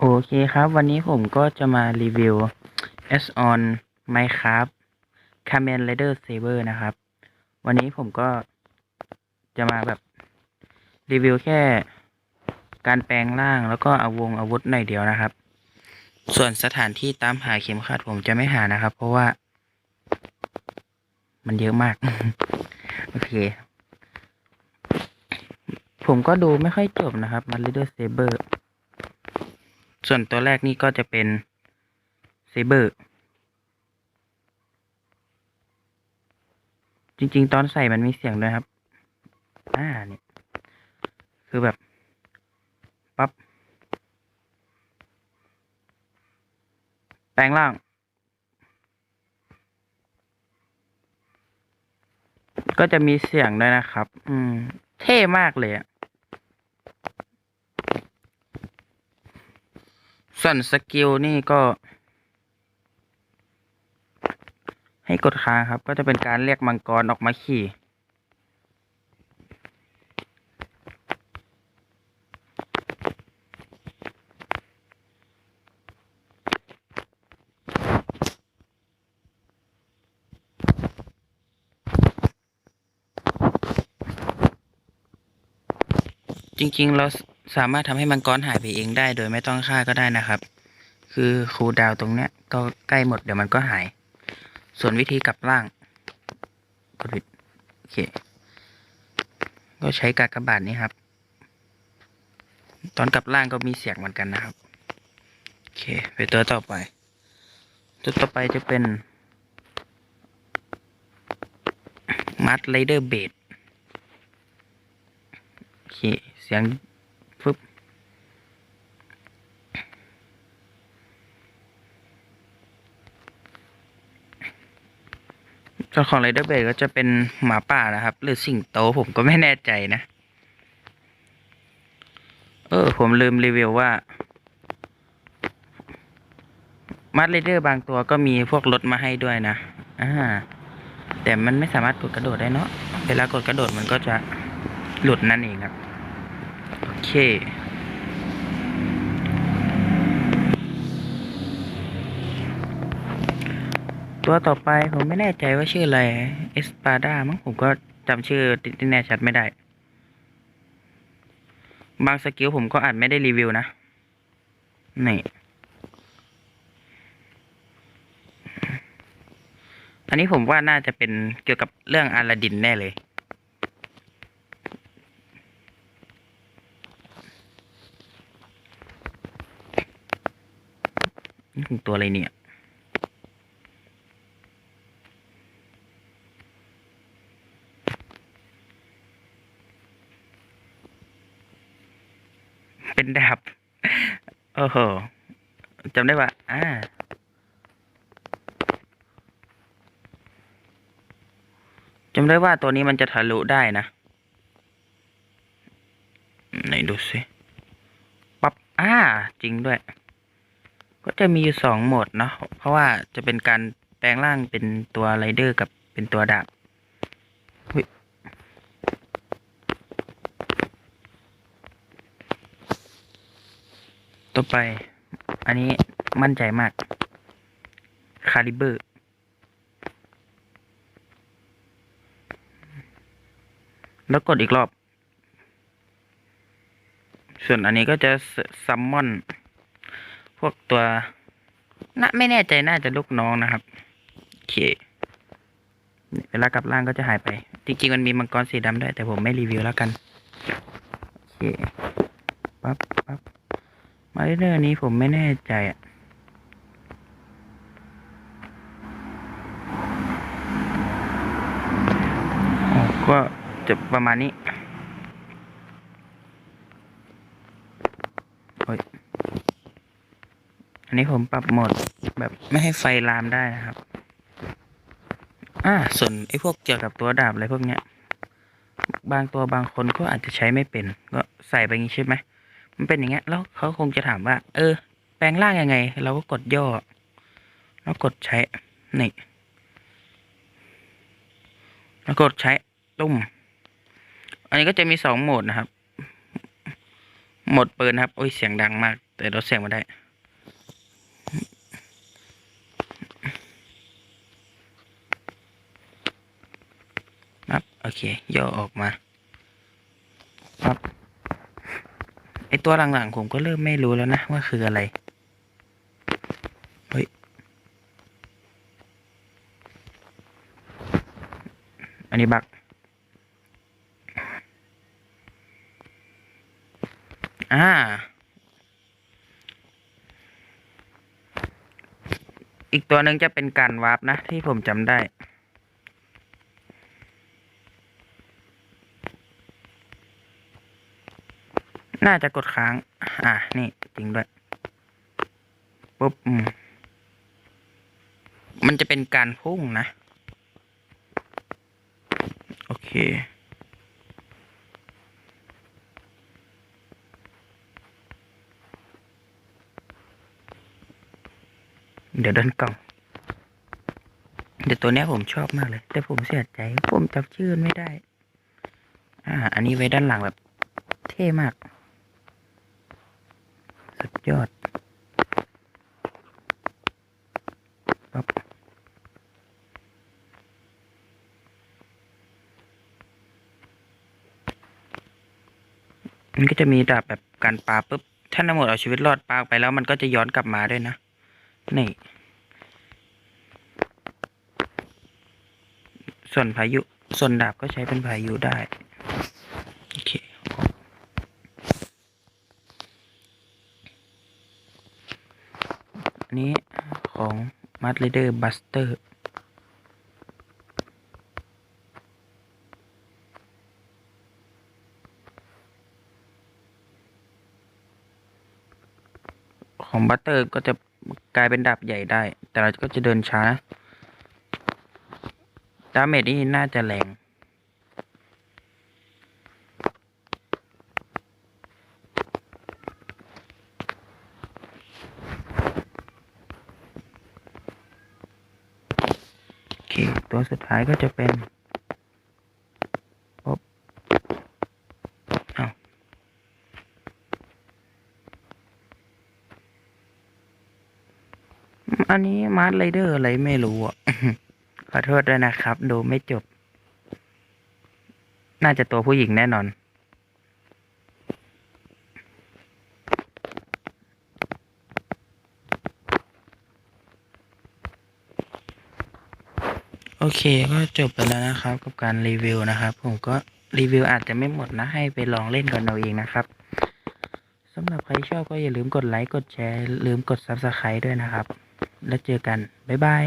โอเคครับ วันนี้ผมก็จะมารีวิว S on Minecraft Kamen Rider Saber นะครับ วันนี้ผมก็จะมาแบบรีวิวแค่การแปลงร่างแล้วก็อาวงอาวุธหน่อยเดียวนะครับ ส่วนสถานที่ตามหาเข็มขัดผมจะไม่หานะครับ เพราะว่า มันเยอะมาก โอเค ผมก็ดูไม่ค่อยจบนะครับมา Rider Saber ส่วนตัวแรกนี่ก็จะเป็นเซเบอร์ จริง ๆ ตอนใส่มันมีเสียงด้วยครับ อ่านี่คือแบบ ปับ๊บ แปลงร่าง ก็จะมีเสียงด้วยนะครับ อืม เท่มากเลยอะ ส่วนสกิลนี่ก็ ให้กดค้างครับ ก็จะเป็นการเรียกมังกรออกมาขี่ จริง ๆ เรา สามารถทำให้มังกรหายไปเองได้โดยไม่ต้องฆ่าก็ได้นะครับ คือคูดาวตรงเนี้ยก็ใกล้หมดเดี๋ยวมันก็หาย ส่วนวิธีกลับร่างกดผิดโอเค ก็ใช้กากบาทนี้ครับ ตอนกลับร่างก็มีเสียงเหมือนกันนะครับโอเค ไปตัวต่อไป ตัวต่อไปจะเป็นมัดไรเดอร์เบดโอเค เสียงฟึบ ส่วนของไรเดอร์เบดก็จะเป็นหมาป่านะครับ หรือสิงโตผมก็ไม่แน่ใจนะ เออ ผมลืมรีวิวว่ามัดไรเดอร์บางตัวก็มีพวกรถมาให้ด้วยนะ อ่า แต่มันไม่สามารถกดกระโดดได้เนาะ เวลากดกระโดดมันก็จะหลุดนั่นเองครับ โอเค ตัวต่อไปผมไม่แน่ใจว่าชื่ออะไร เอสปาดามั้งผมก็จำชื่อที่แน่ชัดไม่ได้ บางสกิลผมก็อาจไม่ได้รีวิวนะ นี่ อันนี้ผมว่าน่าจะเป็นเกี่ยวกับเรื่องอาลาดินแน่เลย นี่คือตัวอะไรเนี่ย เป็นดาบ โอ้โหจำได้ว่าอ่าจำได้ว่าตัวนี้มันจะทะลุได้นะไหนดูสิปับ๊บอ่า จริงด้วย ก็จะมีอยู่สองโหมดเนาะ เพราะว่าจะเป็นการแปลงร่างเป็นตัวไรเดอร์กับเป็นตัวดาบอุ๊ย ต่อไป อันนี้มั่นใจมาก คาลิเบอร์ แล้วกดอีกรอบ ส่วนอันนี้ก็จะซัมมอน พวกตัวน่าไม่แน่ใจน่าจะลูกน้องนะครับ โอเค เวลากลับล่างก็จะหายไป จริงๆมันมีมังกรสีดำด้วย แต่ผมไม่รีวิวแล้วกัน โอเคปั๊บ ปั๊บมาเรื่อยๆนี้ผมไม่แน่ใจอะก็จะประมาณนี้โอ้ยอันนี้ผมปรับโหมดแบบไม่ให้ไฟลามได้นะครับ อ่า ส่วนไอ้พวกเกี่ยวกับตัวดาบอะไรพวกเนี้ย บางตัวบางคนก็อาจจะใช้ไม่เป็น ก็ใส่ไปงนี้ใช่ไหม มันเป็นอย่างเงี้ย แล้วเขาคงจะถามว่า เออ แปลงร่างยังไง เราก็กดย่อ แล้วกดใช้ นี่ แล้วกดใช้ตุ้ม อันนี้ก็จะมีสองโหมดนะครับ โหมดปืนนะครับ โอ้ย เสียงดังมาก แต่ลดเสียงมาได้ปั๊บโอเค ย่อออกมา ปั๊บ ไอ ตัวหลังๆ ผมก็เริ่มไม่รู้แล้วนะ ว่าคืออะไร เฮ้ย อันนี้บักอ่า อีกตัวหนึ่งจะเป็นการวาร์ปนะ ที่ผมจำได้ น่าจะกดค้าง อะ นี่จริงด้วยปุ๊บอืมมันจะเป็นการพุ่งนะ โอเค เดี๋ยวเดินกล่อง เดี๋ยวตัวเนี้ยผมชอบมากเลย แต่ผมเสียใจ ผมจำชื่อมันไม่ได้ อ่า อันนี้ไว้ด้านหลังแบบเท่มาก สุดยอดปั๊บมันก็จะมีดาบแบบการปลาปุ๊บ ถ้าน้ำหมดเอาชีวิตรอดปลาไปแล้วมันก็จะย้อนกลับมาด้วยนะ นี่ ส่วนพายุ ส่วนดาบก็ใช้เป็นพายุได้ โอเค อันนี้ของ m a s t Leader Buster ของบัตเตอร์ก็จะกลายเป็นดาบใหญ่ได้ แต่เราก็จะเดินช้าดาเมจนี่น่าจะแรง โอเค ตัวสุดท้ายก็จะเป็นป๊บเอาอันนี้มาร์ทไรเดอร์อะไรไม่รู้อะ ขอโทษด้วยนะครับ ดูไม่จบ น่าจะตัวผู้หญิงแน่นอน โอเคก็จบไปแล้วนะครับกับการรีวิวนะครับ ผมก็รีวิวอาจจะไม่หมดนะ ให้ไปลองเล่นกันเอาเองนะครับสำหรับใครชอบก็อย่าลืมกดไลค์กดแชร์ลืมกด Subscribe ด้วยนะครับ แล้วเจอกัน บ๊ายบาย